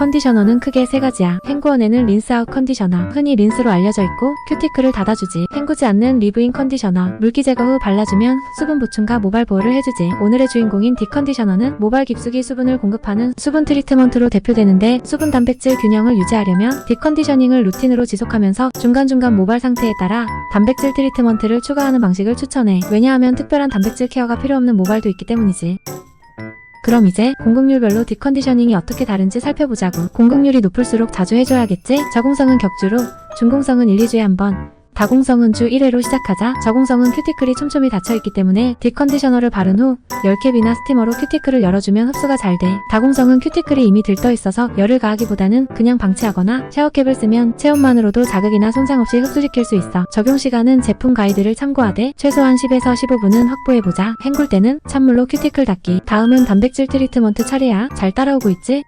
컨디셔너는 크게 세 가지야. 헹구어내는 린스아웃 컨디셔너. 흔히 린스로 알려져 있고 큐티클을 닫아주지. 헹구지 않는 리브인 컨디셔너. 물기 제거 후 발라주면 수분 보충과 모발 보호를 해주지. 오늘의 주인공인 디컨디셔너는 모발 깊숙이 수분을 공급하는 수분 트리트먼트로 대표되는데 수분 단백질 균형을 유지하려면 디컨디셔닝을 루틴으로 지속하면서 중간중간 모발 상태에 따라 단백질 트리트먼트를 추가하는 방식을 추천해. 왜냐하면 특별한 단백질 케어가 필요 없는 모발도 있기 때문이지. 그럼 이제 공급률별로 디컨디셔닝이 어떻게 다른지 살펴보자고. 공급률이 높을수록 자주 해줘야겠지? 저공성은 격주로, 중공성은 1, 2주에 한 번, 다공성은 주 1회로 시작하자. 저공성은 큐티클이 촘촘히 닫혀있기 때문에 디컨디셔너를 바른 후 10캡이나 스티머로 큐티클을 열어주면 흡수가 잘 돼. 다공성은 큐티클이 이미 들떠있어서 열을 가하기보다는 그냥 방치하거나 샤워캡을 쓰면 체온만으로도 자극이나 손상 없이 흡수시킬 수 있어. 적용 시간은 제품 가이드를 참고하되 최소한 10에서 15분은 확보해보자. 헹굴 때는 찬물로 큐티클 닦기. 다음은 단백질 트리트먼트 차례야. 잘 따라오고 있지?